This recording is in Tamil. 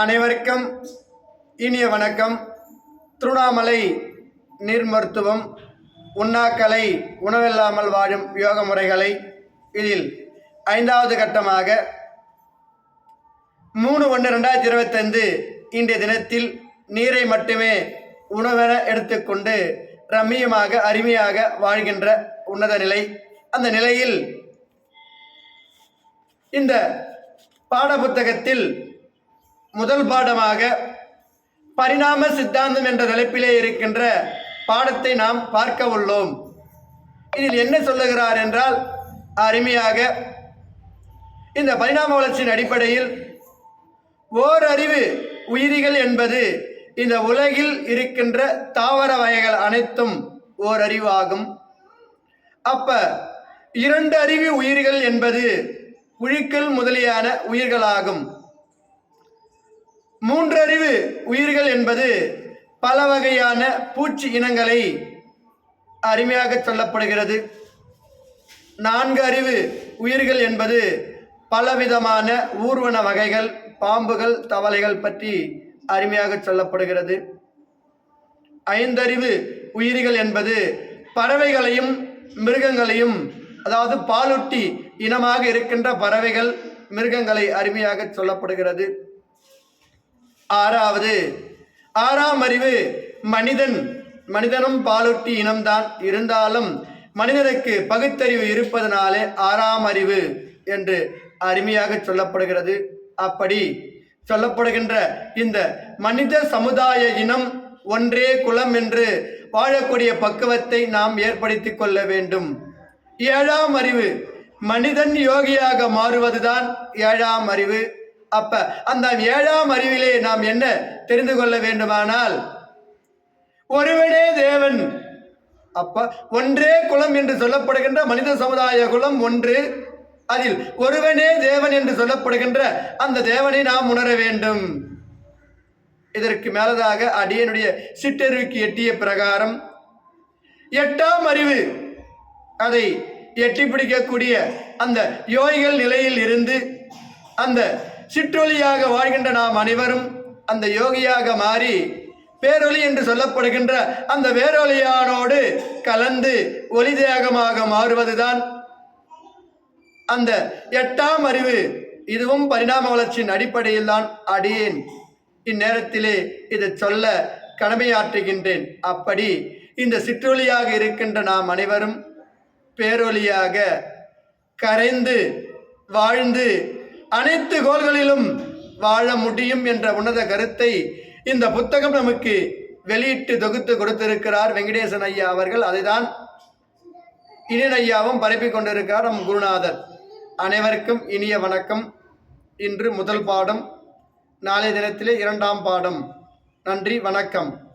அனைவருக்கும் இனிய வணக்கம். திருவண்ணாமலை நீர் மருத்துவம் உண்ணாக்கலை உணவில்லாமல் வாழும் யோக முறைகளை இதில் ஐந்தாவது கட்டமாக மூணு ஒன்று ரெண்டாயிரத்தி இருபத்தைந்து இன்றைய தினத்தில் நீரை மட்டுமே உணவென எடுத்துக்கொண்டு ரம்மியமாக அருமையாக வாழ்கின்ற உன்னத நிலை. அந்த நிலையில் இந்த பாடப்புத்தகத்தில் முதல் பாடமாக பரிணாம சித்தாந்தம் என்ற தலைப்பிலே இருக்கின்ற பாடத்தை நாம் பார்க்க உள்ளோம். இதில் என்ன சொல்லுகிறார் என்றால் அருமையாக இந்த பரிணாம வளர்ச்சியின் அடிப்படையில் ஓரறிவு உயிரிகள் என்பது இந்த உலகில் இருக்கின்ற தாவர வகைகள் அனைத்தும் ஓரறிவு ஆகும் அப்ப இரண்டு அறிவு உயிர்கள் என்பது புழுக்கள் முதலியான உயிர்களாகும். மூன்றறிவு உயிர்கள் என்பது பல வகையான பூச்சி இனங்களை அருமையாக சொல்லப்படுகிறது. நான்கு அறிவு உயிர்கள் என்பது பலவிதமான ஊர்வன வகைகள் பாம்புகள் தவளைகள் பற்றி அருமையாக சொல்லப்படுகிறது. ஐந்தறிவு உயிர்கள் என்பது பறவைகளையும் மிருகங்களையும் அதாவது பாலொட்டி இனமாக இருக்கின்ற பறவைகள் மிருகங்களை அருமையாக சொல்லப்படுகிறது. ஆறாவது. ஆறாம் அறிவு மனிதன். மனிதனும் பாலூட்டி இனம்தான். இருந்தாலும் மனிதனுக்கு பகுத்தறிவு இருப்பதனாலே ஆறாம் அறிவு என்று அருமையாக சொல்லப்படுகிறது. அப்படி சொல்லப்படுகின்ற இந்த மனித சமுதாய இனம் ஒன்றே குலம் என்று வாழக்கூடிய பக்குவத்தை நாம் ஏற்படுத்திக் கொள்ள வேண்டும். ஏழாம் அறிவு மனிதன் யோகியாக மாறுவதுதான் ஏழாம் அறிவு. அப்ப அந்த ஏழாம் அறிவிலே நாம் என்ன தெரிந்து கொள்ள வேண்டுமானால் ஒருவனே தேவன். அப்ப ஒன்றே குலம் என்று சொல்லப்படுகின்ற மனித சமுதாய குலம் ஒன்று. அதில் ஒருவனே தேவன் என்று சொல்லப்படுகின்ற அந்த தேவனை நாம் உணர வேண்டும். இதற்கு மேலதாக அடியனுடைய சிற்றறிவுக்கு எட்டிய பிரகாரம் எட்டாம் அறிவு அதை எட்டி பிடிக்கக்கூடிய அந்த யோகிகள் நிலையில் இருந்து அந்த சிற்றொலியாக வாழ்கின்ற நாம் அனைவரும் அந்த யோகியாக மாறி பேரொலி என்று சொல்லப்படுகின்ற அந்த வேரொலியானோடு கலந்து ஒளி தேகமாக மாறுவதுதான் அந்த எட்டாம் அறிவு. இதுவும் பரிணாம வளர்ச்சியின் அடிப்படையில் தான் அடியேன். இந்நேரத்திலே இதை சொல்ல கடமையாற்றுகின்றேன். அப்படி இந்த சிற்றொலியாக இருக்கின்ற நாம் அனைவரும் பேரொலியாக கரைந்து வாழ்ந்து அனைத்து கோள்களிலும் வாழ முடியும் என்ற உன்னத கருத்தை இந்த புத்தகம் நமக்கு வெளியிட்டு தொகுத்து கொடுத்திருக்கிறார் வெங்கடேசன் ஐயா அவர்கள். அதைதான் இனியன் ஐயாவும் பரப்பிக் கொண்டிருக்கிறார் நம் குருநாதர். அனைவருக்கும் இனிய வணக்கம். இன்று முதல் பாடம் நாளைய தினத்திலே இரண்டாம் பாடம். நன்றி வணக்கம்.